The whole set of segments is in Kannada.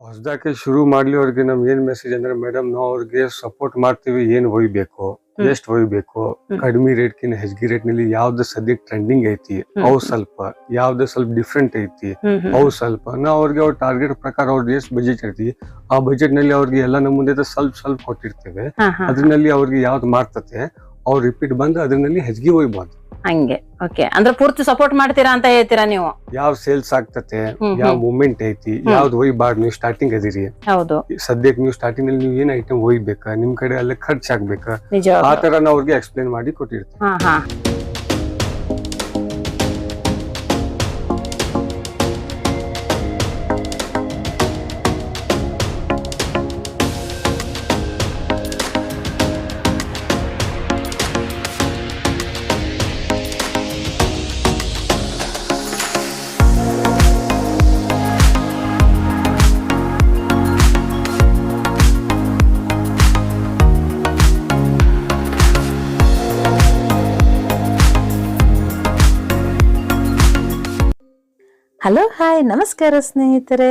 ಹೊಸದಾಗಿ ಶುರು ಮಾಡ್ಲಿ ಅವ್ರಿಗೆ ನಮ್ ಏನ್ ಮೆಸೇಜ್ ಅಂದ್ರೆ ಮೇಡಮ್ ನಾವು ಅವ್ರಿಗೆ ಸಪೋರ್ಟ್ ಮಾಡ್ತೀವಿ ಏನ್ ಒಯ್ಬೇಕು. ಎಷ್ಟ್ ಒಯ್ಬೇಕು. ಕಡಿಮೆ ರೇಟ್ ಕಿನ್ನ ಹೆಚ್ಚಿಗೆ ರೇಟ್ನಲ್ಲಿ ಯಾವ್ದು ಸದ್ಯಕ್ಕೆ ಟ್ರೆಂಡಿಂಗ್ ಐತಿ. ಅವು ಸ್ವಲ್ಪ ಯಾವ್ದು ಸ್ವಲ್ಪ ಡಿಫ್ರೆಂಟ್ ಐತಿ. ಅವು ಸ್ವಲ್ಪ ನಾವು ಅವ್ರಿಗೆ ಅವ್ರ ಟಾರ್ಗೆಟ್ ಪ್ರಕಾರ ಅವ್ರದ್ದು ಎಷ್ಟು ಬಜೆಟ್ ಐತಿ ಆ ಬಜೆಟ್ನಲ್ಲಿ ಅವ್ರಿಗೆ ಎಲ್ಲ ನಮ್ಮ ಮುಂದೆ ಸ್ವಲ್ಪ ಸ್ವಲ್ಪ ಕೊಟ್ಟಿರ್ತೇವೆ. ಅದ್ರಲ್ಲಿ ಅವ್ರಿಗೆ ಯಾವ್ದು ಮಾಡ್ತತೆ ಅವ್ರು ರಿಪೀಟ್ ಬಂದು ಅದ್ರಲ್ಲಿ ಹೆಚ್ಚಿಗೆ ಒಯ್ಬೋದು ಹಂಗೆ. ಓಕೆ ಅಂದ್ರೆ ಪೂರ್ತಿ ಸಪೋರ್ಟ್ ಮಾಡ್ತೀರಾ ಅಂತ ಹೇಳ್ತೀರಾ ನೀವು? ಯಾವ ಸೇಲ್ಸ್ ಆಗ್ತತೆ ಯಾವ ಮೂಮೆಂಟ್ ಐತಿ ಯಾವ್ದು ಒಯ್ಬಾರ್ದು ನೀವು ಸ್ಟಾರ್ಟಿಂಗ್ ಅದಿರಿ. ಹೌದು. ಸದ್ಯಕ್ಕೆ ನೀವು ಸ್ಟಾರ್ಟಿಂಗ್ ಅಲ್ಲಿ ನೀವು ಏನ್ ಐಟಮ್ ಒಯ್ಬೇಕಾ ನಿಮ್ ಕಡೆ ಅಲ್ಲೇ ಖರ್ಚ್ ಆಗ್ಬೇಕಾ ಆ ತರ ನಾವು ಅವ್ರಿಗೆ ಎಕ್ಸ್ಪ್ಲೇನ್ ಮಾಡಿ ಕೊಟ್ಟಿರ್ತೀವಿ. ಹಲೋ, ಹಾಯ್, ನಮಸ್ಕಾರ ಸ್ನೇಹಿತರೆ.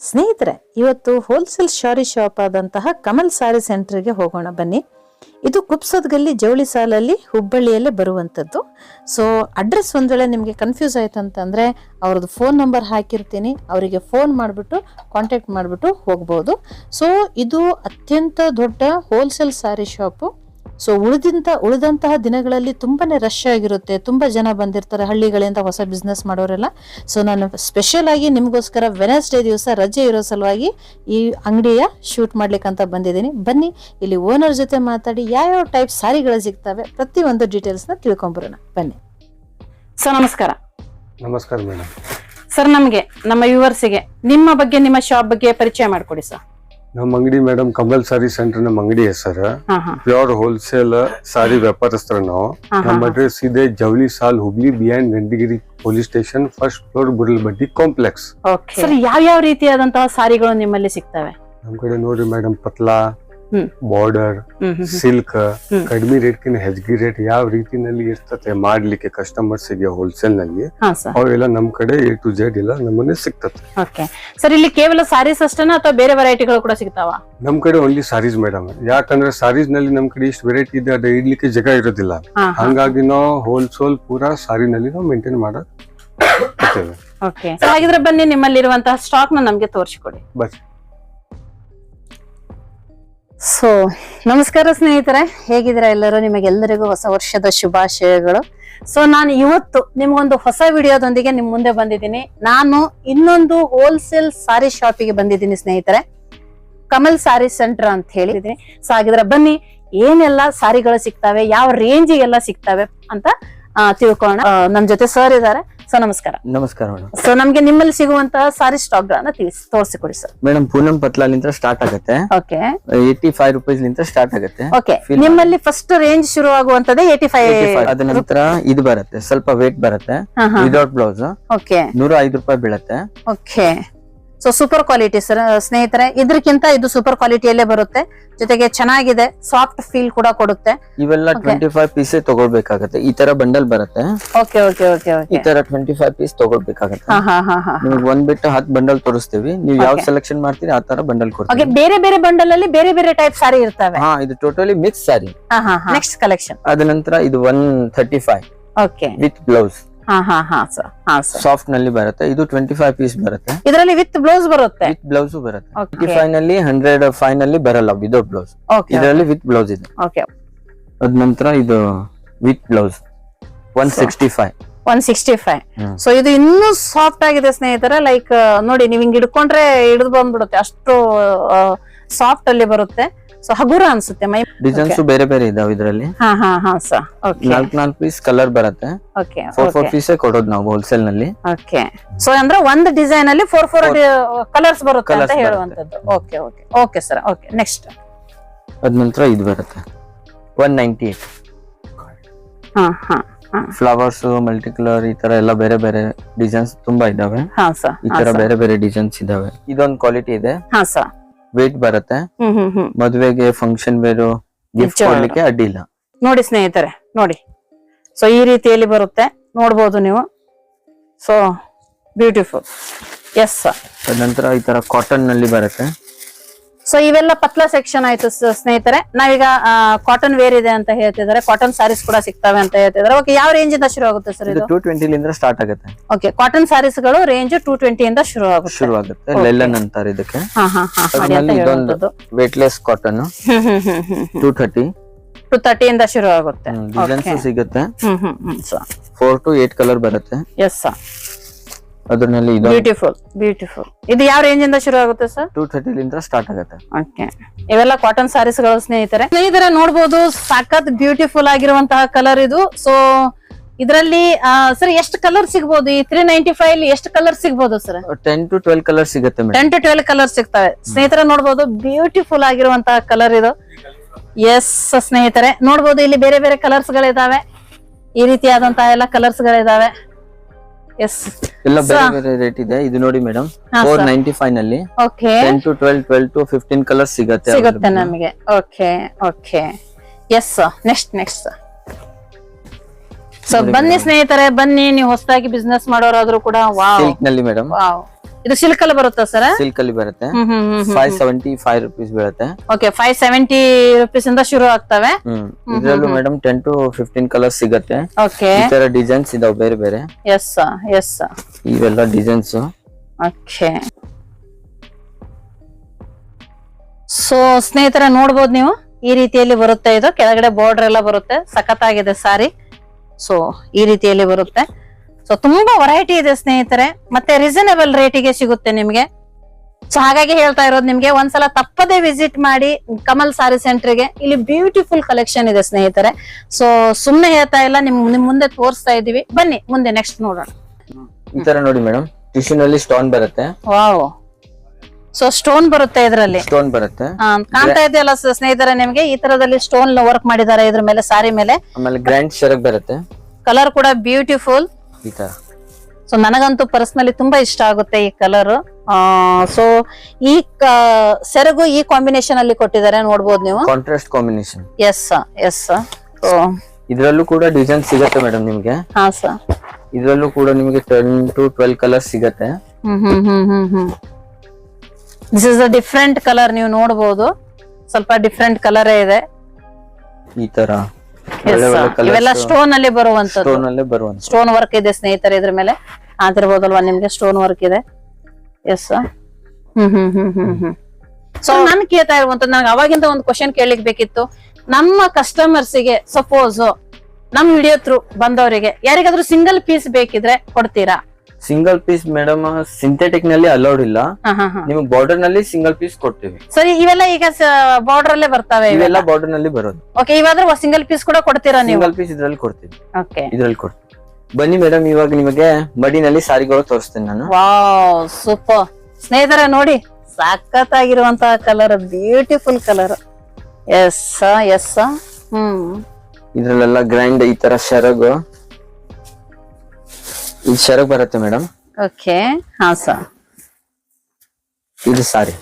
ಸ್ನೇಹಿತರೆ, ಇವತ್ತು ಹೋಲ್ಸೇಲ್ ಶಾರಿ ಶಾಪ್ ಆದಂತಹ ಕಮಲ್ ಸಾರಿ ಸೆಂಟರ್ಗೆ ಹೋಗೋಣ ಬನ್ನಿ. ಇದು ಕುಪ್ಸದ ಗಲ್ಲಿ ಜವಳಿ ಸಾಲಲ್ಲಿ ಹುಬ್ಬಳ್ಳಿಯಲ್ಲೇ ಬರುವಂಥದ್ದು ಸೊ ಅಡ್ರೆಸ್ ಒಂದ್ ವೇಳೆ ನಿಮಗೆ ಕನ್ಫ್ಯೂಸ್ ಆಯ್ತು ಅಂತಂದರೆ, ಅವ್ರದ್ದು ಫೋನ್ ನಂಬರ್ ಹಾಕಿರ್ತೀನಿ. ಅವರಿಗೆ ಫೋನ್ ಮಾಡಿಬಿಟ್ಟು ಕಾಂಟ್ಯಾಕ್ಟ್ ಮಾಡಿಬಿಟ್ಟು ಹೋಗ್ಬೋದು. ಸೊ ಇದು ಅತ್ಯಂತ ದೊಡ್ಡ ಹೋಲ್ಸೇಲ್ ಸಾರಿ ಶಾಪು ಸೊ ಉಳಿದಂತ ಉಳಿದಂತಹ ದಿನಗಳಲ್ಲಿ ತುಂಬಾನೇ ರಶ್ ಆಗಿರುತ್ತೆ. ತುಂಬಾ ಜನ ಬಂದಿರ್ತಾರೆ ಹಳ್ಳಿಗಳಿಂದ ಹೊಸ ಬಿಸ್ನೆಸ್ ಮಾಡೋರೆಲ್ಲ. ಸೊ ನಾನು ಸ್ಪೆಷಲ್ ಆಗಿ ನಿಮಗೋಸ್ಕರ ವೆನಸ್ಡೇ ದಿವಸ ರಜೆ ಇರೋ ಸಲುವಾಗಿ ಈ ಅಂಗಡಿಯ ಶೂಟ್ ಮಾಡ್ಲಿಕ್ಕೆ ಅಂತ ಬಂದಿದ್ದೀನಿ. ಬನ್ನಿ ಇಲ್ಲಿ ಓನರ್ ಜೊತೆ ಮಾತಾಡಿ ಯಾವ್ಯಾವ ಟೈಪ್ ಸಾರಿಗಳು ಸಿಗ್ತವೆ ಪ್ರತಿಯೊಂದು ಡೀಟೇಲ್ಸ್ನ ತಿಳ್ಕೊಂಬರೋಣ. ಬನ್ನಿ. ಸರ್ ನಮಸ್ಕಾರ. ನಮಸ್ಕಾರ ಮೇಡಮ್. ಸರ್ ನಮಗೆ ನಮ್ಮ ವ್ಯೂವರ್ಸಿಗೆ ನಿಮ್ಮ ಬಗ್ಗೆ ನಿಮ್ಮ ಶಾಪ್ ಬಗ್ಗೆ ಪರಿಚಯ ಮಾಡಿಕೊಡಿ ಸರ್ ನಮ್ಮ ಅಂಗಡಿ ಮೇಡಮ್ ಕಮಲ್ ಸಾರಿ ಸೆಂಟರ್ ನಮ್ಮ ಅಂಗಡಿ ಹೆಸರು. ಪ್ಯೂರ್ ಹೋಲ್ಸೇಲ್ ಸಾರಿ ವ್ಯಾಪಾರಸ್ಥರು ನಾವು. ನಮ್ಮ ಅಡ್ರೆಸ್ ಇದೆ ಜವಳಿ ಸಾಲ್ ಹುಬ್ಳಿ ಬಿಯಾಂಡ್ ಗಂಡಿಗಿರಿ ಪೊಲೀಸ್ ಸ್ಟೇಷನ್ ಫಸ್ಟ್ ಫ್ಲೋರ್ ಬುರಲ್ಬಡ್ಡಿ ಕಾಂಪ್ಲೆಕ್ಸ್. ಓಕೆ ಸರ್ ಯಾವ ಯಾವ ರೀತಿಯಾದಂತಹ ಸಾರಿಗಳು ನಿಮ್ಮಲ್ಲಿ ಸಿಗ್ತವೆ? ನಮ್ ಕಡೆ ನೋಡ್ರಿ ಮೇಡಮ್ ಪತ್ಲಾ. ಬಾರ್ಡರ್. ಸಿಲ್ಕ್. ಕಡಿಮೆ ರೇಟ್ ಕಿನ್ನ ಹೆಚ್ಚಿಗೆ ರೇಟ್ ಯಾವ ರೀತಿನಲ್ಲಿ ಇರ್ತತೆ ಮಾಡ್ಲಿಕ್ಕೆ ಕಸ್ಟಮರ್ಸ್ಗೆ ಹೋಲ್ಸೇಲ್ನಲ್ಲಿ ಅವೆಲ್ಲ ನಮ್ ಕಡೆ ಎ ಟು ಜೆಡ್ ಎಲ್ಲ ನಮ್ಮನೆ ಸಿಗ್ತದೆ ಓಕೆ ಸರ್ ಇಲ್ಲಿ ಕೇವಲ ಸಾರೀಸ್ ಅಷ್ಟೇನಾ ಅಥವಾ ಬೇರೆ ವೆರೈಟಿಗಳು ಕೂಡ ಸಿಗ್ತಾವ? ನಮ್ ಕಡೆ ಓನ್ಲಿ ಸಾರೀಸ್ ಮೇಡಮ್ ಯಾಕಂದ್ರೆ ಸಾರೀಸ್ನಲ್ಲಿ ನಮ್ ಕಡೆ ಇಷ್ಟು ವೆರೈಟಿ ಇದೆ ಅದು ಇಡ್ಲಿಕ್ಕೆ ಜಾಗ ಇರೋದಿಲ್ಲ. ಹಂಗಾಗಿ ನಾವು ಹೋಲ್ಸೇಲ್ ಪೂರಾ ಸಾರಿನಲ್ಲಿ ನಾವು ಮೇಂಟೈನ್ ಮಾಡಕ್ ಹಾಗಿದ್ರೆ ಬನ್ನಿ ನಿಮ್ಮಲ್ಲಿರುವಂತಹ ಸ್ಟಾಕ್ನ ನಮ್ಗೆ ತೋರಿಸಿಕೊಡಿ. ಬಸ್ ಸೊ ನಮಸ್ಕಾರ ಸ್ನೇಹಿತರೆ, ಹೇಗಿದ್ದೀರಾ ಎಲ್ಲರೂ? ನಿಮಗೆಲ್ಲರಿಗೂ ಹೊಸ ವರ್ಷದ ಶುಭಾಶಯಗಳು. ಸೊ ನಾನು ಇವತ್ತು ನಿಮ್ಗೊಂದು ಹೊಸ ವಿಡಿಯೋದೊಂದಿಗೆ ನಿಮ್ ಮುಂದೆ ಬಂದಿದ್ದೀನಿ. ನಾನು ಇನ್ನೊಂದು ಹೋಲ್ಸೇಲ್ ಸಾರಿ ಶಾಪಿಗೆ ಬಂದಿದ್ದೀನಿ ಸ್ನೇಹಿತರೆ. ಕಮಲ್ ಸಾರಿ ಸೆಂಟರ್ ಅಂತ ಹೇಳಿದೀನಿ ಸೊ ಹಾಗಿದ್ರೆ ಬನ್ನಿ, ಏನೆಲ್ಲ ಸಾರಿಗಳು ಸಿಗ್ತವೆ, ಯಾವ ರೇಂಜಿಗೆಲ್ಲ ಸಿಗ್ತವೆ ಅಂತ ತಿಳ್ಕೊಳ್ಳೋಣ. ನಮ್ ಜೊತೆ ಸರ್ ಇದ್ದಾರೆ. ಸೊ ನಮಸ್ಕಾರ. ನಮಸ್ಕಾರ ಮೇಡಮ್ ಸೊ ನಮ್ಗೆ ನಿಮ್ಮಲ್ಲಿ ಸಿಗುವಂತಹ ಸಾರಿ ಸ್ಟಾಕ್ ಗಳನ್ನ ತಿಳಿಸಿ ತೋರಿಸಿಕೊಡಿ ಸರ್ ಮೇಡಮ್ ಪೂನಂ ಪತ್ಲಾಲಿಂದ ಸ್ಟಾರ್ಟ್ ಆಗುತ್ತೆ. ಓಕೆ ಏಯ್ಟಿ ಫೈವ್ ರುಪೀಸ್ ನಿಂತ ಸ್ಟಾರ್ಟ್ ಆಗುತ್ತೆ ಓಕೆ ನಿಮ್ಮಲ್ಲಿ ಫಸ್ಟ್ ರೇಂಜ್ ಶುರು ಆಗುವಂತದೇ ಏಟಿ 85 ಫೈವ್ ಅದ ನಂತರ ಇದು ಬರುತ್ತೆ. ಸ್ವಲ್ಪ ವೇಟ್ ಬರುತ್ತೆ. ವಿದೌಟ್ ಬ್ಲೌಸ್ ಓಕೆ ನೂರ ಐದು ರೂಪಾಯಿ ಬೀಳುತ್ತೆ. Okay so super quality sir ಸ್ನೇಹಿತರೆ ಇದಕ್ಕಿಂತ ಇದು ಸೂಪರ್ ಕ್ವಾಲಿಟಿಯಲ್ಲೇ ಬರುತ್ತೆ. ಜೊತೆಗೆ ಚೆನ್ನಾಗಿದೆ ಸಾಫ್ಟ್ ಫೀಲ್ ಕೂಡ ಕೊಡುತ್ತೆ. ಇವೆಲ್ಲ. ಟ್ವೆಂಟಿ ಫೈವ್ ಪೀಸ್ ತಗೊಳ್ಬೇಕಾಗತ್ತೆ. ಈ ತರ ಬಂಡಲ್ ಬರುತ್ತೆ. ಓಕೆ ಓಕೆ ಓಕೆ ಈ ತರ ಟ್ವೆಂಟಿ ಫೈವ್ ಪೀಸ್ ತಗೊಳ್ಬೇಕಾಗತ್ತೆ ನಿಮ್ಗೆ ಒಂದ್ ಬಿಟ್ಟು ಹತ್ತು ಬಂಡಲ್ ತೋರಿಸ್ತೀವಿ. ನೀವು ಯಾವ ಸೆಲೆಕ್ಷನ್ ಮಾಡ್ತೀರಿ ಆ ತರ ಬಂಡಲ್ ಕೊಡ್ತೀವಿ. ಬೇರೆ ಬೇರೆ ಬಂಡಲ್ ಅಲ್ಲಿ ಬೇರೆ ಬೇರೆ ಟೈಪ್ ಸಾರಿ ಇರ್ತವೆ. ಹಾ ಇದು totally mix sari next collection ಅದ ನಂತರ ಇದು one thirty five okay with blouse ಹಾ ಹಾ ಹಾ ಸರ್ ಹಾ ಸರ್ ಸಾಫ್ಟ್ನಲ್ಲಿ ಬರುತ್ತೆ. ಇದು ಟ್ವೆಂಟಿ ಫೈವ್ ಪೀಸ್ ಬರುತ್ತೆ. ಇದರಲ್ಲಿ ವಿತ್ ಬ್ಲೌಸ್ ಬರುತ್ತೆ? ವಿತ್ ಬ್ಲೌಸ್ ಬರುತ್ತೆ. ಫೈನಲ್ಲಿ ಏಯ್ಟಿ ಫೈವ್ನಲ್ಲಿ ಹಂಡ್ರೆಡ್ ಫೈನಲ್ಲಿ ನಲ್ಲಿ ಬರಲ್ಲ ವಿದೌಟ್ ಬ್ಲೌಸ್ ಇದರಲ್ಲಿ ವಿತ್ ಬ್ಲೌಸ್ ಇದೆ. ಓಕೆ ಅದ ನಂತರ ಇದು with blouse one sixty five one sixty five so ಇದು ಇನ್ನೂ ಸಾಫ್ಟ್ ಆಗಿದೆ ಸ್ನೇಹಿತರೆ. ಲೈಕ್ ನೋಡಿ ನೀವು ಹಿಂಗ್ ಹಿಡ್ಕೊಂಡ್ರೆ ಹಿಡಿದು ಬಂದ್ಬಿಡುತ್ತೆ. ಅಷ್ಟು ಸಾಫ್ಟ್ ಅಲ್ಲಿ ಬರುತ್ತೆ. ಸೊ ಹಗುರ ಅನ್ಸುತ್ತೆ ಮೈ ಡಿಸೈನ್ಸ್ ಬೇರೆ ಬೇರೆ ಇದಾವೆ ಇದರಲ್ಲಿ. ಹಾ ಹಾ ಹಾ ಸರ್ ಓಕೆ ನಾಲ್ಕು ನಾಲ್ಕು ಪೀಸ್ ಕಲರ್ ಬರುತ್ತೆ. ಓಕೆ ಫೋರ್ ಫೋರ್ ಪೀಸೇ ಕೊಡೋದು ನಾವು ಹೋಲ್ಸೇಲ್ನಲ್ಲಿ ಓಕೆ ಸೊ ಅಂದ್ರೆ ಒಂದು ಡಿಸೈನ್ ಅಲ್ಲಿ ಫೋರ್ ಫೋರ್ ಕಲರ್ಸ್ ಬರುತ್ತೆ ಅಂತ ಹೇಳುವಂತದ್ದು okay okay okay sir okay next ಅದ ನಂತರ ಇದು ಬರುತ್ತೆ. ಒನ್ ನೈಂಟಿ ಏಟ್ ಹಾ ಹಾ. ಫ್ಲವರ್ಸ್ ಮಲ್ಟಿ ಕಲರ್ ಈ ತರ ಎಲ್ಲ ಬೇರೆ ಬೇರೆ ಡಿಸೈನ್ಸ್ ತುಂಬಾ ಇದಾವೆ. ಈ ತರ ಬೇರೆ ಬೇರೆ ಡಿಸೈನ್ಸ್ ಇದಾವೆ. ಇದೊಂದು ಕ್ವಾಲಿಟಿ ಇದೆ. ಹಾ ಸರ್ ವೇಟ್ ಬರುತ್ತೆ. ಮದುವೆಗೆ ಫಂಕ್ಷನ್ ವೇರು ಗಿಫ್ಟ್ ಮಾಡ್ಲಿಕ್ಕೆ ಕೊಡ್ಲಿಕ್ಕೆ ಅಡ್ಡಿ ನೋಡಿ ಸ್ನೇಹಿತರೆ ನೋಡಿ. ಸೊ ಈ ರೀತಿಯಲ್ಲಿ ಬರುತ್ತೆ. ನೋಡ್ಬೋದು ನೀವು. ಸೊ ಬ್ಯೂಟಿಫುಲ್ ಎಸ್ ನಂತರ ಈ ತರ ಕಾಟನ್ನಲ್ಲಿ ಬರುತ್ತೆ. ಸೊ ಇವೆಲ್ಲ ಪತ್ಲ ಸೆಕ್ಷನ್ ಆಯ್ತು ಸ್ನೇಹಿತರೆ. ನಾವೀಗ ಕಾಟನ್ ವೇರ್ ಇದೆ ಅಂತ ಹೇಳ್ತಿದ್ದಾರೆ. ಕಾಟನ್ ಸಾರೀಸ್ ಕೂಡ ಸಿಗ್ತವೆ ಅಂತ ಹೇಳ್ತಿದ್ದಾರೆ. ಓಕೆ ಯಾವ ರೇಂಜ್ ಇಂದ ಶುರು ಆಗುತ್ತೆ ಸರ್ ಇದು ಟೂ ಟ್ವೆಂಟಿ ಸ್ಟಾರ್ಟ್ ಆಗುತ್ತೆ. ಓಕೆ ಕಾಟನ್ ಸಾರೀಸ್ಗಳು ರೇಂಜ್ ಟೂ ಟ್ವೆಂಟಿ ಇಂದ ಶುರು ಆಗುತ್ತೆ. ಶುರು ಆಗುತ್ತೆ. ಲೆಲ್ಲನ್ ಅಂತಾರೆ ಇದಕ್ಕೆ. Weightless cotton two thirty to thirty ಇಂದ ಶುರು ಆಗುತ್ತೆ. ಸಿಗುತ್ತೆ. ಫೋರ್ ಟು ಏಟ್ ಕಲರ್ ಬರುತ್ತೆ. ಎಸ್ ಅದ್ರಲ್ಲಿ ಇದು ಬ್ಯೂಟಿಫುಲ್ ಬ್ಯೂಟಿಫುಲ್ ಇದು ಯಾವ ರೇಂಜ್ ಇಂದ ಶುರು ಆಗುತ್ತೆ ಸರ್ ಟೂ ತರ್ಟಿಲಿಂದ ಸ್ಟಾರ್ಟ್ ಆಗುತ್ತೆ. ಓಕೆ ಇವೆಲ್ಲ ಕಾಟನ್ ಸಾರೀಸ್ಗಳು ಸ್ನೇಹಿತರೆ. ಸ್ನೇಹಿತರೆ ನೋಡಬಹುದು ಸಖತ್ ಬ್ಯೂಟಿಫುಲ್ ಆಗಿರುವಂತಹ ಕಲರ್ ಇದು. ಸೊ ಇದರಲ್ಲಿ ಸರ್ ಎಷ್ಟು ಕಲರ್ ಸಿಗಬಹುದು ಈ ತ್ರೀ ನೈಂಟಿ ಫೈವ್ ಎಷ್ಟು ಕಲರ್ ಸಿಗಬಹುದು sir ten to twelve colour ಸಿಗುತ್ತೆ ಟೆನ್ ಟು ಟ್ವೆಲ್ ಕಲರ್ ಸಿಗ್ತವೆ. ಸ್ನೇಹಿತರೆ ನೋಡಬಹುದು ಬ್ಯೂಟಿಫುಲ್ ಆಗಿರುವಂತಹ ಕಲರ್ ಇದು. ಎಸ್ ಸ್ನೇಹಿತರೆ. ನೋಡಬಹುದು ಇಲ್ಲಿ ಬೇರೆ ಬೇರೆ ಕಲರ್ಸ್ ಗಳಿದಾವೆ. ಈ ರೀತಿಯಾದಂತಹ ಎಲ್ಲ ಕಲರ್ಸ್ ಗಳಿದಾವೆ. ಎಸ್ ಎಲ್ಲ ಬೇರೆ ಬೇರೆ ರೇಟ್ ಇದೆ. ಇದು ನೋಡಿ madam four ninety ಫೈವ್ನಲ್ಲಿ okay ten to twelve twelve to fifteen colour ಸಿಗುತ್ತೆ ಸಿಗುತ್ತೆ ನಮಗೆ. Okay okay yes next next so ಬನ್ನಿ. ಸ್ನೇಹಿತರೆ ಬನ್ನಿ. ನೀವು ಹೊಸದಾಗಿ ಬಿಸ್ನೆಸ್ ಮಾಡೋರಾದ್ರೂ ಕೂಡ ವಾವ್ ಸಿಲ್ಕ್ನಲ್ಲಿ ಮೇಡಮ್ ವಾವ್ ಇದು ಸಿಲ್ಕ್ ಅಲ್ಲಿ ಬರುತ್ತಾ ಸರ್ ಸಿಲ್ಕ್ ಅಲ್ಲಿ ಬರುತ್ತೆ. ಫೈವ್ ಸೆವೆಂಟಿ ಫೈವ್ ರುಪೀಸ್ ಬೀಳುತ್ತೆ. ಓಕೆ ಫೈವ್ ಸೆವೆಂಟಿ ರುಪೀಸ್ ಇಂದ ಶುರು ಆಗ್ತವೆ. ಇದರಲ್ಲೂ ಇದ್ರಲ್ಲೂ madam ten to fifteen colour ಸಿಗುತ್ತೆ. ಓಕೆ ಈ ತರ ಡಿಸೈನ್ಸ್ ಇದಾವೆ ಬೇರೆ ಬೇರೆ. ಎಸ್ ಎಸ್ ಇವೆಲ್ಲ ಡಿಸೈನ್ಸ್ ಓಕೆ ಸೊ ಸ್ನೇಹಿತರ ನೋಡ್ಬೋದು ನೀವು? ಈ ರೀತಿಯಲ್ಲಿ ಬರುತ್ತೆ ಇದು. ಕೆಳಗಡೆ ಬಾರ್ಡರ್ ಎಲ್ಲ ಬರುತ್ತೆ. ಸಖತ್ ಆಗಿದೆ ಸಾರಿ ಸೊ ಈ ರೀತಿಯಲ್ಲಿ ಬರುತ್ತೆ. ಸೊ ತುಂಬಾ ವೆರೈಟಿ ಇದೆ ಸ್ನೇಹಿತರೆ ಮತ್ತೆ ರೀಸನೇಬಲ್ ರೇಟಿಗೆ ಸಿಗುತ್ತೆ ನಿಮ್ಗೆ. ಸೊ ಹಾಗಾಗಿ ಹೇಳ್ತಾ ಇರೋದು ನಿಮ್ಗೆ ಒಂದ್ಸಲ ತಪ್ಪದೆ ವಿಸಿಟ್ ಮಾಡಿ ಕಮಲ್ ಸಾರಿ ಸೆಂಟರ್ಗೆ ಇಲ್ಲಿ ಬ್ಯೂಟಿಫುಲ್ ಕಲೆಕ್ಷನ್ ಇದೆ ಸ್ನೇಹಿತರೆ. ಸೊ ಸುಮ್ನೆ ಹೇಳ್ತಾ ಇಲ್ಲ ನಿಮ್ ನಿಮ್ ಮುಂದೆ ತೋರಿಸ್ತಾ ಇದೀವಿ ಬನ್ನಿ ಮುಂದೆ ನೆಕ್ಸ್ಟ್ ನೋಡೋಣ. ಈ ತರ ನೋಡಿ ಮೇಡಮ್ ಟಿಶ್ಯೂ ನಲ್ಲಿ ಸ್ಟೋನ್ ಬರುತ್ತೆ. ವಾವ್ ಸೊ ಸ್ಟೋನ್ ಬರುತ್ತೆ ಇದರಲ್ಲಿ. ಸ್ಟೋನ್ ಬರುತ್ತೆ. ಕಾಣ್ತಾ ಇದೆಯಲ್ಲ ಸ್ನೇಹಿತರೆ ನಿಮ್ಗೆ ಈ ತರದಲ್ಲಿ ಸ್ಟೋನ್ ವರ್ಕ್ ಮಾಡಿದ್ದಾರೆ ಇದ್ರ ಮೇಲೆ ಸಾರಿ ಮೇಲೆ. ಆಮೇಲೆ ಗ್ರ್ಯಾಂಡ್ ಶರಕ್ ಬರುತ್ತೆ. ಕಲರ್ ಕೂಡ ಬ್ಯೂಟಿಫುಲ್ ಈ ತರ. ಸೊ ನನಗಂತೂ ಪರ್ಸನಲಿ ತುಂಬಾ ಇಷ್ಟ ಆಗುತ್ತೆ ಈ ಕಲರ್ ಸೊ ಈ ಸೆರಗು ಈ ಕಾಂಬಿನೇಷನ್ ಅಲ್ಲಿ ಕೊಟ್ಟಿದ್ದಾರೆ ನೋಡ್ಬೋದು ನೀವು? ಕಾಂಟ್ರಾಸ್ಟ್ ಕಾಂಬಿನೇಷನ್ ಎಸ್ ಎಸ್ ಇದ್ರಲ್ಲೂ ಕೂಡ ಡಿಸೈನ್ ಸಿಗುತ್ತೆ ಮೇಡಮ್ ನಿಮ್ಗೆ. ಹಾ ಸರ್ ಇದ್ರಲ್ಲೂ ಕೂಡ ನಿಮಗೆ ಟೆನ್ ಟು ಟ್ವೆಲ್ ಕಲರ್ ಸಿಗುತ್ತೆ. Hmm hmm hmm hmm hmm. This is a different colour ನೀವು ನೋಡಬಹುದು ಸ್ವಲ್ಪ ಡಿಫ್ರೆಂಟ್ ಕಲರ್ ಇದೆ. ಈ ತರ. ಇವೆಲ್ಲ ಸ್ಟೋನ್ ಅಲ್ಲಿ ಬರುವಂತದ್ದು ಸ್ಟೋನ್ ಅಲ್ಲೇ ಬರುವಂತ ಸ್ಟೋನ್ ವರ್ಕ್ ಇದೆ ಸ್ನೇಹಿತರೆ ಇದ್ರ ಮೇಲೆ. ಆಗಿರ್ಬೋದಲ್ವಾ ನಿಮ್ಗೆ ಸ್ಟೋನ್ ವರ್ಕ್ ಇದೆ? Yes hmm hmm hmm hmm hmm. So ನನ್ ಕೇಳ್ತಾ ಇರುವಂತ ನನಗೆ ಅವಾಗಿಂದ ಒಂದು ಕ್ವಶನ್ ಕೇಳಲಿಕ್ ಬೇಕಿತ್ತು. ನಮ್ಮ ಕಸ್ಟಮರ್ಸ್ಗೆ ಸಪೋಸ್ ನಮ್ ವಿಡಿಯೋ ಥ್ರೂ ಬಂದವರಿಗೆ ಯಾರಿಗಾದ್ರೂ ಸಿಂಗಲ್ ಪೀಸ್ ಬೇಕಿದ್ರೆ ಕೊಡ್ತೀರಾ? ಸಿಂಗಲ್ ಪೀಸ್ ಮೇಡಮ್ ಸಿಂಥೆಟಿಕ್ನಲ್ಲಿ ಅಲೌಡ್ ಇಲ್ಲ. ನಿಮಗೆ ಬಾರ್ಡರ್ನಲ್ಲಿ ಸಿಂಗಲ್ ಪೀಸ್ ಕೊಡ್ತೀವಿ. ಸರಿ ಇವೆಲ್ಲ ಈಗ ಬಾರ್ಡರ್ ಅಲ್ಲೇ ಬರ್ತವೆ ಇವೆಲ್ಲ? ಬಾರ್ಡರ್ನಲ್ಲಿ ಬರೋದು. ಓಕೆ ಇವಾದ್ರೆ ಸಿಂಗಲ್ ಪೀಸ್ ಕೂಡ ಕೊಡ್ತೀರಾ ನೀವು? ಸಿಂಗಲ್ ಪೀಸ್ ಇದ್ರಲ್ಲಿ ಕೊಡ್ತೀವಿ. ಓಕೆ ಇದ್ರಲ್ಲಿ ಕೊಡ್ತೀವಿ. ಬನ್ನಿ ಮೇಡಮ್ ಇವಾಗ ನಿಮಗೆ ಮಡಿನಲ್ಲಿ ಸಾರಿಗಳು ತೋರಿಸ್ತೇನೆ ನಾನು. ವಾವ್ ಸೂಪರ್ ಸ್ನೇಹಿತರ ನೋಡಿ ಸಖತ್ತಾಗಿರುವಂತಹ colour beautiful colour yes yes hmm. ಇದ್ರಲ್ಲೆಲ್ಲ grand ಈ ತರ ಶರಗು. ಇದು ಸೆರಗ್ ಬರುತ್ತೆ ಮೇಡಮ್. ಓಕೆ ಹಾ ಸರ್. ಇದು ಸಾರಿ.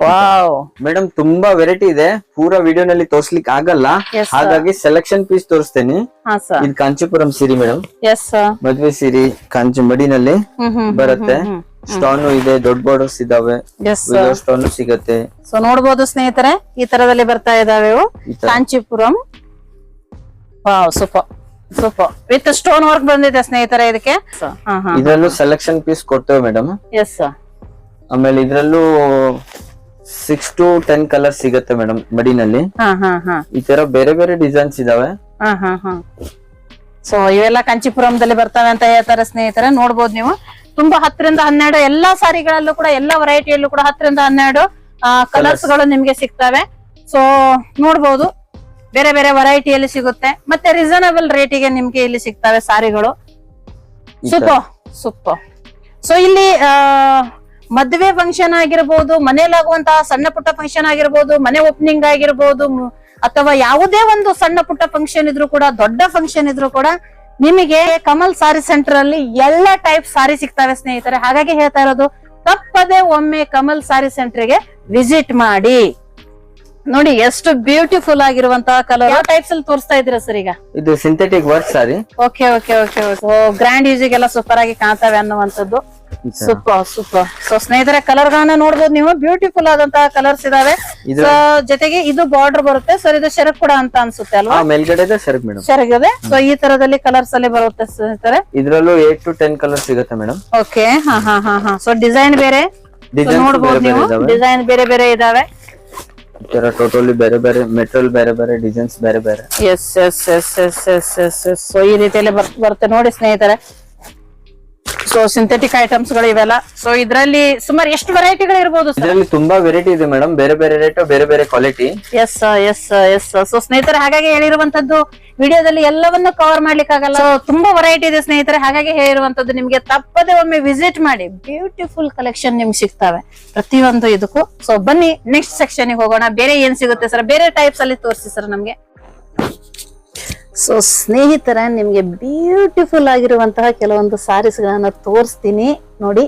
ವಾವ್. ಮೇಡಮ್ ತುಂಬಾ ವೆರೈಟಿ ಇದೆ. ಪೂರಾ ವಿಡಿಯೋನಲ್ಲಿ ತೋರ್ಸ್ಲಿಕ್ಕೆ ಆಗಲ್ಲ. Yes, sir. ಹಾಗಾಗಿ ಸೆಲೆಕ್ಷನ್ ಪೀಸ್ ತೋರಿಸ್ತೇನೆ. ಹಾ ಸರ್. ಇದು ಕಾಂಚಿಪುರಂ ಸೀರೆ ಮೇಡಮ್. ಎಸ್ ಸರ್ ಮದ್ವೆ ಸೀರೆ ಕಾಂಚಿ ಮಡಿನಲ್ಲಿ ಹ್ಮ್ ಹ್ಮ್ ಬರುತ್ತೆ. ಸ್ಟೋನ್ ಇದೆ ದೊಡ್ಡ ಬಾರ್ಡರ್ಸ್ ಇದಾವೆ. ಎಸ್ ವಿಲೋ ಸ್ಟೋನ್ ಸಿಗತ್ತೆ. ಸೊ ನೋಡಬಹುದು ಸ್ನೇಹಿತರೆ ಈ ತರದಲ್ಲಿ ಬರ್ತಾ ಇದಾವೆ ಕಾಂಚಿಪುರಂ ಈ ತರ. Kanchipuram. Wow super super with stone work ಬಂದಿದೆ ಸ್ನೇಹಿತರೆ ಇದಕ್ಕೆ? ಇದರಲ್ಲೂ ಸೆಲೆಕ್ಷನ್ ಪೀಸ್ ಕೊಡ್ತೇವೆ ಮೇಡಮ್ ಎಸ್ ಸರ್ ಆಮೇಲೆ ಇದ್ರಲ್ಲೂ ಸಿಕ್ಸ್ ಟು ಟೆನ್ ಕಲರ್ ಸಿಗತ್ತೆ ಮೇಡಮ್ ಮಡಿನಲ್ಲಿ. ಈ ತರ ಬೇರೆ ಬೇರೆ ಡಿಸೈನ್ಸ್ ಇದಾವೆ. ಸೊ ಇವೆಲ್ಲ ಕಂಚಿಪುರಂದಲ್ಲಿ ಬರ್ತವೆ ಅಂತ ಹೇಳ್ತಾರೆ ಸ್ನೇಹಿತರೆ. ನೋಡ್ಬೋದು ನೀವು. ತುಂಬಾ ಹತ್ತರಿಂದ ಹನ್ನೆರಡು ಎಲ್ಲಾ ಸಾರಿಗಳಲ್ಲೂ ಕೂಡ ಎಲ್ಲಾ ವೆರೈಟಿಯಲ್ಲೂ ಕೂಡ ಹತ್ತರಿಂದ ಹನ್ನೆರಡು ಕಲರ್ಸ್ಗಳು ನಿಮ್ಗೆ ಸಿಗ್ತವೆ. ಸೊ ನೋಡ್ಬೋದು. ಬೇರೆ ಬೇರೆ ವೆರೈಟಿಯಲ್ಲಿ ಸಿಗುತ್ತೆ. ಮತ್ತೆ ರೀಸನಬಲ್ ರೇಟಿಗೆ ನಿಮ್ಗೆ ಇಲ್ಲಿ ಸಿಗ್ತವೆ ಸಾರಿಗಳು. Super super. ಸೊ ಇಲ್ಲಿ ಮದ್ವೆ ಫಂಕ್ಷನ್ ಆಗಿರ್ಬೋದು ಮನೇಲಾಗುವಂತಹ ಸಣ್ಣ ಪುಟ್ಟ ಫಂಕ್ಷನ್ ಆಗಿರ್ಬೋದು ಮನೆ ಓಪನಿಂಗ್ ಆಗಿರ್ಬೋದು ಅಥವಾ ಯಾವುದೇ ಒಂದು ಸಣ್ಣ ಪುಟ್ಟ ಫಂಕ್ಷನ್ ಇದ್ರು ಕೂಡ ದೊಡ್ಡ ಫಂಕ್ಷನ್ ಇದ್ರು ಕೂಡ ನಿಮಗೆ ಕಮಲ್ ಸಾರಿ ಸೆಂಟರ್ ಅಲ್ಲಿ ಎಲ್ಲ ಟೈಪ್ ಸಾರಿ ಸಿಗ್ತವೆ ಸ್ನೇಹಿತರೆ. ಹಾಗಾಗಿ ಹೇಳ್ತಾ ಇರೋದು ತಪ್ಪದೆ ಒಮ್ಮೆ ಕಮಲ್ ಸಾರಿ ಸೆಂಟರ್ಗೆ ವಿಸಿಟ್ ಮಾಡಿ. ನೋಡಿ ಎಷ್ಟು ಬ್ಯೂಟಿಫುಲ್ ಆಗಿರುವಂತಹ ಕಲರ್ ಯಾವ ಟೈಪ್ಸ್ ಅಲ್ಲಿ ತೋರಿಸ್ತಾ ಇದ್ದೀರಾ ಸರ್ ಈಗ? ಇದು synthetic work sari okay okay okay grand ಯೂಸಿಗೆಲ್ಲ super ಆಗಿ ಕಾಣ್ತವೆ ಅನ್ನುವಂಥದ್ದು. ಸೂಪರ್ ಸೂಪರ್ ಸೊ ಸ್ನೇಹಿತರೆ ಕಲರ್ ಗಳನ್ನ ನೋಡಬಹುದು ನೀವು. ಬ್ಯೂಟಿಫುಲ್ ಆದಂತಹ ಕಲರ್ಸ್ ಇದಾವೆ. ಸೊ ಜೊತೆಗೆ ಇದು ಬಾರ್ಡರ್ ಬರುತ್ತೆ. ಸರ್ ಇದು ಶರಕ್ ಕೂಡ ಅಂತ ಅನ್ಸುತ್ತೆ ಅಲ್ವಾ? ಆ ಮೇಲ್ಗಡೆ ಶರಕ್ ಮೇಡಮ್ ಶರಕ್ ಇದೆ. ಸೊ ಈ ತರದಲ್ಲಿ ಕಲರ್ಸ್ ಅಲ್ಲಿ ಬರುತ್ತೆ ಸ್ನೇಹಿತರೆ. ಇದ್ರಲ್ಲೂ ಏಟ್ ಟು ಟೆನ್ ಕಲರ್ ಸಿಗುತ್ತೆ ಮೇಡಮ್ ಓಕೆ ಹಾ ಹಾ ಹಾ ಹಾ. ಸೊ ಡಿಸೈನ್ ಬೇರೆ. ನೋಡಬಹುದು ನೋಡ್ಬೋದು ನೀವು. ಡಿಸೈನ್ ಬೇರೆ ಬೇರೆ ಇದಾವೆ. ಈ ತರ ಟೋಟಲಿ ಬೇರೆ ಬೇರೆ ಮೆಟೀರಿಯಲ್ ಬೇರೆ ಬೇರೆ ಡಿಸೈನ್ಸ್ ಬೇರೆ ಬೇರೆ yes yes yes yes yes yes yes so ಈ ರೀತಿಯಲ್ಲಿ ಬರ್ತಾ ನೋಡಿ ಸ್ನೇಹಿತರೆ. ಸೊ ಸಿಂಥೆಟಿಕ್ ಐಟಮ್ಸ್ಗಳು ಇವೆಲ್ಲ. ಸೊ ಇದರಲ್ಲಿ ಸುಮಾರು ಎಷ್ಟು ವೆರೈಟಿಗಳು ಇರಬಹುದು ಸರ್ ಇದರಲ್ಲಿ ತುಂಬಾ ವೆರೈಟಿ ಇದೆ ಮೇಡಮ್ ಬೇರೆ ಬೇರೆ ರೇಟ್ ಬೇರೆ ಬೇರೆ quality yes yes yes so ಸ್ನೇಹಿತರೆ ಹಾಗಾಗಿ ಹೇಳಿರುವಂತದ್ದು ವಿಡಿಯೋದಲ್ಲಿ ಎಲ್ಲವನ್ನೂ ಕವರ್ ಮಾಡ್ಲಿಕ್ಕೆ ಆಗಲ್ಲ ತುಂಬಾ ವೆರೈಟಿ ಇದೆ ಸ್ನೇಹಿತರೆ. ಹಾಗಾಗಿ ಹೇಳಿರುವಂತದ್ದು ನಿಮ್ಗೆ ತಪ್ಪದೆ ಒಮ್ಮೆ ವಿಸಿಟ್ ಮಾಡಿ. ಬ್ಯೂಟಿಫುಲ್ ಕಲೆಕ್ಷನ್ ನಿಮ್ಗೆ ಸಿಗ್ತವೆ ಪ್ರತಿಯೊಂದು ಇದಕ್ಕೂ. ಸೊ ಬನ್ನಿ ನೆಕ್ಸ್ಟ್ ಸೆಕ್ಷನ್ ಹೋಗೋಣ. ಬೇರೆ ಏನ್ ಸಿಗುತ್ತೆ ಸರ್ ಬೇರೆ ಟೈಪ್ಸ್ ಅಲ್ಲಿ ತೋರಿಸಿ ಸರ್ ನಮ್ಗೆ. ಸೊ ಸ್ನೇಹಿತರ, ನಿಮ್ಗೆ ಬ್ಯೂಟಿಫುಲ್ ಆಗಿರುವಂತಹ ಕೆಲವೊಂದು ಸಾರೀಸ್ ಗಳನ್ನ ತೋರಿಸ್ತೀನಿ. ನೋಡಿ.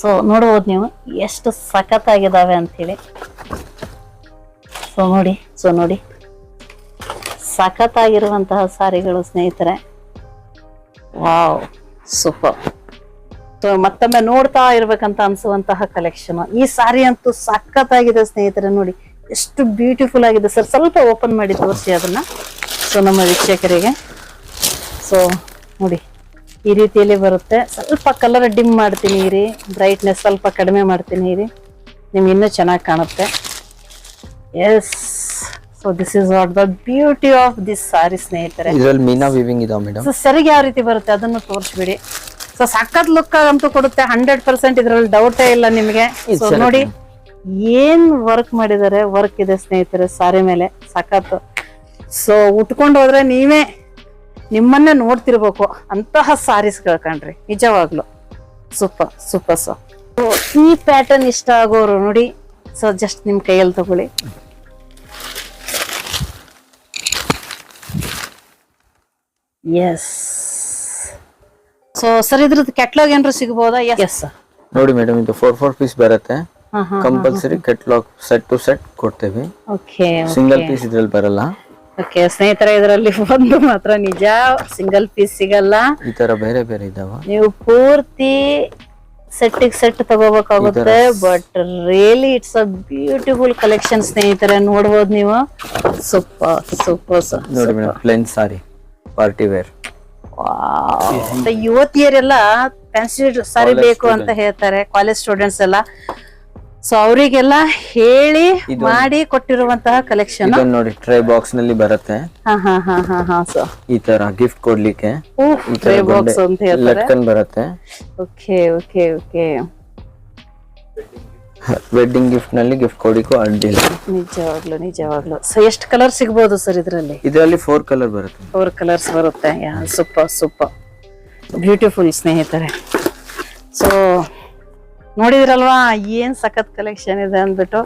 ಸೊ ನೋಡ್ಬೋದು ನೀವು ಎಷ್ಟು ಸಖತ್ತಾಗಿದಾವೆ ಅಂತೇಳಿ ಸೊ ನೋಡಿ. ಸೊ ನೋಡಿ. ಸಖತ್ತಾಗಿರುವಂತಹ ಸಾರಿಗಳು ಸ್ನೇಹಿತರೆ. ವಾವ್ ಸೂಪರ್ ಸೊ ಮತ್ತೊಮ್ಮೆ ನೋಡ್ತಾ ಇರ್ಬೇಕಂತ ಅನ್ಸುವಂತಹ ಕಲೆಕ್ಷನ್ ಈ ಸಾರಿ ಅಂತೂ ಸಖತ್ತಾಗಿದೆ ಸ್ನೇಹಿತರೆ, ನೋಡಿ. ಎಷ್ಟು ಬ್ಯೂಟಿಫುಲ್ ಆಗಿದೆ. ಸರ್ ಸ್ವಲ್ಪ ಓಪನ್ ಮಾಡಿ ತೋರಿಸಿ ಅದನ್ನ. ಸೊ ನಮ್ಮ ವೀಕ್ಷಕರಿಗೆ. ಸೊ ನೋಡಿ ಈ ರೀತಿಯಲ್ಲಿ ಬರುತ್ತೆ. ಸ್ವಲ್ಪ ಕಲರ್ ಡಿಮ್ ಮಾಡ್ತೀನಿ ಇರಿ. ಬ್ರೈಟ್ನೆಸ್ ಸ್ವಲ್ಪ ಕಡಿಮೆ ಮಾಡ್ತೀನಿ ಇರಿ. ನಿಮ್ಗೆ ಇನ್ನೂ ಚೆನ್ನಾಗಿ ಕಾಣುತ್ತೆ. Yes so this is what the beauty of this sari ಸ್ನೇಹಿತರೆ. ಇದರಲ್ಲಿ ಮೀನಾ ವಿವಿಂಗ್ ಇದಾವ ಮೇಡಮ್ ಸೊ ಸರಿಗೆ ಯಾವ ರೀತಿ ಬರುತ್ತೆ? ಅದನ್ನು ತೋರಿಸ್ಬಿಡಿ. ಸೊ ಸಖತ್ ಲುಕ್ ಅಂತೂ ಕೊಡುತ್ತೆ. ಹಂಡ್ರೆಡ್ ಪರ್ಸೆಂಟ್ ಇದ್ರಲ್ಲಿ ಡೌಟೇ ಇಲ್ಲ ನಿಮಗೆ. ಸೊ ನೋಡಿ ಏನ್ ವರ್ಕ್ ಮಾಡಿದ್ದಾರೆ? ವರ್ಕ್ ಇದೆ ಸ್ನೇಹಿತರೆ ಸಾರಿ ಮೇಲೆ. ಸಖತ್ ಸೊ ಉಟ್ಕೊಂಡು ಹೋದ್ರೆ ನೀವೇ ನಿಮ್ಮನ್ನೇ ನೋಡ್ತಿರ್ಬೇಕು. ಅಂತಹ ಸಾರೀಸ್ಗಳು ಕಣ್ರಿ. ನಿಜವಾಗ್ಲು. ಸೂಪರ್ ಸೂಪರ್ ಸೊ ಈ ಪ್ಯಾಟರ್ನ್ ಇಷ್ಟ ಆಗೋರು ನೋಡಿ. ಸೊ ಜಸ್ಟ್ ನಿಮ್ ಕೈಯಲ್ಲಿ ತಗೊಳ್ಳಿ. ಎಸ್ ಸೊ ಸರ್ ಇದ್ರದ್ದು ಕೆಟ್ಲಾಗ್ ಏನ್ರು ಸಿಗ್ಬೋದಾ? ಎಸ್ ನೋಡಿ ಮೇಡಮ್ ಇದು ಫೋರ್ ಫೋರ್ ಪೀಸ್ ಬರುತ್ತೆ. Compulsory catalogue set to set ಕೊಡ್ತೇವೆ. ಓಕೆ ಸಿಂಗಲ್ ಪೀಸ್ ಇದ್ರಲ್ಲಿ ಬರಲ್ಲ. ಓಕೆ ಸ್ನೇಹಿತರ ಇದರಲ್ಲಿ ಒಂದು ಮಾತ್ರ ನಿಜ ಸಿಂಗಲ್ ಪೀಸ್ ಸಿಗಲ್ಲ. ಈ ತರ ಬೇರೆ ಬೇರೆ ಇದಾವ? ನೀವು ಪೂರ್ತಿ ಸೆಟ್ಟಿಗೆ set ತಗೋಬೇಕಾಗುತ್ತೆ but really it's a beautiful collection ಸ್ನೇಹಿತರೆ ನೋಡ್ಬೋದು ನೀವು. ಸೂಪರ್ ಸೂಪರ್ ನೋಡಿ madam plain sari party wear ಯುವತಿಯರೆಲ್ಲ fancy sari ಬೇಕು ಅಂತ ಹೇಳ್ತಾರೆ ಕಾಲೇಜ್ ಸ್ಟೂಡೆಂಟ್ಸ್ ಎಲ್ಲ. ಸೊ ಅವರಿಗೆಲ್ಲ ಹೇಳಿ ಮಾಡಿ ಕೊಟ್ಟಿರುವಂತಹ ಕಲೆಕ್ಷನ್ ನೋಡಿ ಟ್ರೈ ಬಾಕ್ಸ್ನಲ್ಲಿ ಬರುತ್ತೆ. ಈ ತರ ಗಿಫ್ಟ್ ಕೊಡ್ಲಿಕ್ಕೆ. ಟ್ರೈ ಬಾಕ್ಸ್ ಅಂತ ಹೇಳ್ತಾರೆ. ಬರುತ್ತೆ. Okay okay okay. ವೆಡ್ಡಿಂಗ್ ಗಿಫ್ಟ್ನಲ್ಲಿ ಗಿಫ್ಟ್ ಕೊಡಿಗೂ ಅಡ್ಡಿಲ್ಲ ನಿಜವಾಗ್ಲು ನಿಜವಾಗ್ಲು. ಸೊ ಎಷ್ಟು ಕಲರ್ ಸಿಗ್ಬೋದು ಸರ್ ಇದರಲ್ಲಿ? ಇದರಲ್ಲಿ ಫೋರ್ ಕಲರ್ ಬರುತ್ತೆ. ಫೋರ್ ಕಲರ್ಸ್ ಬರುತ್ತೆ. ಸೂಪರ್ ಸೂಪರ್ ಬ್ಯೂಟಿಫುಲ್ ಸ್ನೇಹಿತರೆ. ಸೊ ನೋಡಿದ್ರಲ್ವಾ ಏನ್ ಸಖತ್ ಕಲೆಕ್ಷನ್ ಇದೆ ಅಂದ್ಬಿಟ್ಟು.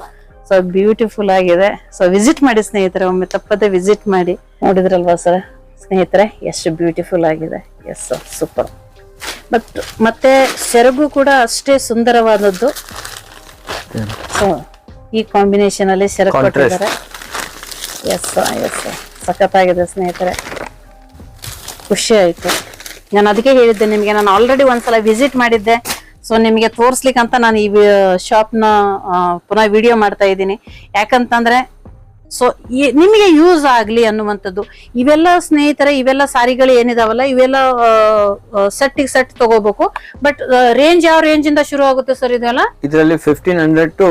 ಸೊ ಬ್ಯೂಟಿಫುಲ್ ಆಗಿದೆ. ಸೊ ವಿಸಿಟ್ ಮಾಡಿ ಸ್ನೇಹಿತರೆ ಒಮ್ಮೆ ತಪ್ಪದೆ ವಿಸಿಟ್ ಮಾಡಿ. ನೋಡಿದ್ರಲ್ವಾ ಸರ್ ಸ್ನೇಹಿತರೆ ಎಷ್ಟು ಬ್ಯೂಟಿಫುಲ್ ಆಗಿದೆ. ಎಸ್ ಸೂಪರ್ ಬಟ್ ಮತ್ತೆ ಸೆರಗು ಕೂಡ ಅಷ್ಟೇ ಸುಂದರವಾದದ್ದು. ಸೊ ಈ ಕಾಂಬಿನೇಷನ್ ಅಲ್ಲಿ ಸೆರಗು. ಕೊಟ್ಟಿದ್ದಾರೆ. ಎಸ್ ಎಸ್ ಆಗಿದೆ ಸ್ನೇಹಿತರೆ. ಖುಷಿ ಆಯ್ತು. ನಾನು ಅದಕ್ಕೆ ಹೇಳಿದ್ದೆ ನಿಮಗೆ ನಾನು ಆಲ್ರೆಡಿ ಒಂದ್ಸಲ ವಿಸಿಟ್ ಮಾಡಿದ್ದೆ. ಸೊ ನಿಮಗೆ ತೋರಿಸ್ಲಿಕ್ಕೆ ಅಂತ ನಾನು ಈ ಶಾಪ್ನ ಪುನಃ ವಿಡಿಯೋ ಮಾಡ್ತಾ ಇದ್ದೀನಿ. ಯಾಕಂತಂದ್ರೆ ಸೊ ನಿಮಗೆ ಯೂಸ್ ಆಗಲಿ ಅನ್ನುವಂಥದ್ದು. ಇವೆಲ್ಲ ಸ್ನೇಹಿತರೆ ಇವೆಲ್ಲ ಸಾರಿಗಳು ಏನಿದಾವಲ್ಲ ಇವೆಲ್ಲ ಸೆಟ್ಟಿಗೆ ಸೆಟ್ ತಗೋಬೇಕು. ಬಟ್ ರೇಂಜ್ ಯಾವ ರೇಂಜ್ ಇಂದ ಶುರು ಆಗುತ್ತೆ ಸರ್ ಇದೆಲ್ಲ? ಇದರಲ್ಲಿ fifteen hundred to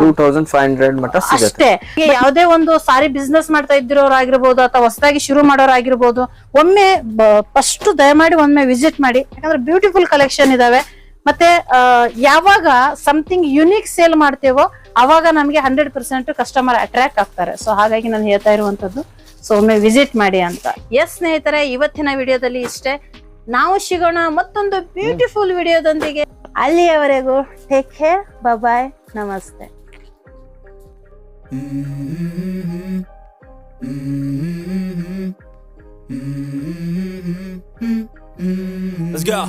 two thousand five hundred ಮಟ್ಟ ಸಿಗುತ್ತೆ. ಅಷ್ಟೇ. ಯಾವುದೇ ಒಂದು ಸಾರಿ ಬಿಸ್ನೆಸ್ ಮಾಡ್ತಾ ಇದ್ದಿರೋರಾಗಿರ್ಬೋದು ಅಥವಾ ಹೊಸದಾಗಿ ಶುರು ಮಾಡೋರು ಆಗಿರ್ಬೋದು ಒಮ್ಮೆ ಫಸ್ಟ್ ದಯಮಾಡಿ ಒಮ್ಮೆ ವಿಸಿಟ್ ಮಾಡಿ. ಯಾಕಂದ್ರೆ ಬ್ಯೂಟಿಫುಲ್ ಕಲೆಕ್ಷನ್ ಇದಾವೆ. ಮತ್ತೆ ಯಾವಾಗ ಸಮಥಿಂಗ್ ಯುನೀಕ್ ಸೇಲ್ ಮಾಡ್ತೇವೋ ಅವಾಗ ನಮಗೆ ಹಂಡ್ರೆಡ್ ಪರ್ಸೆಂಟ್ ಕಸ್ಟಮರ್ ಅಟ್ರಾಕ್ಟ್ ಆಗ್ತಾರೆ. ಸೊ ಹಾಗಾಗಿ ನಾನು ಹೇಳ್ತಾ ಇರುವಂತದ್ದು ಸೊ ಒಮ್ಮೆ ವಿಸಿಟ್ ಮಾಡಿ ಅಂತ. ಎಸ್ ಸ್ನೇಹಿತರೆ, ಇವತ್ತಿನ ವಿಡಿಯೋದಲ್ಲಿ ಇಷ್ಟೇ. ನಾವು ಸಿಗೋಣ ಮತ್ತೊಂದು ಬ್ಯೂಟಿಫುಲ್ ವಿಡಿಯೋದೊಂದಿಗೆ. ಅಲ್ಲಿಯವರೆಗೂ ಟೇಕ್ ಕೇರ್ ಬಾಯ್ ನಮಸ್ತೆ. Let's go.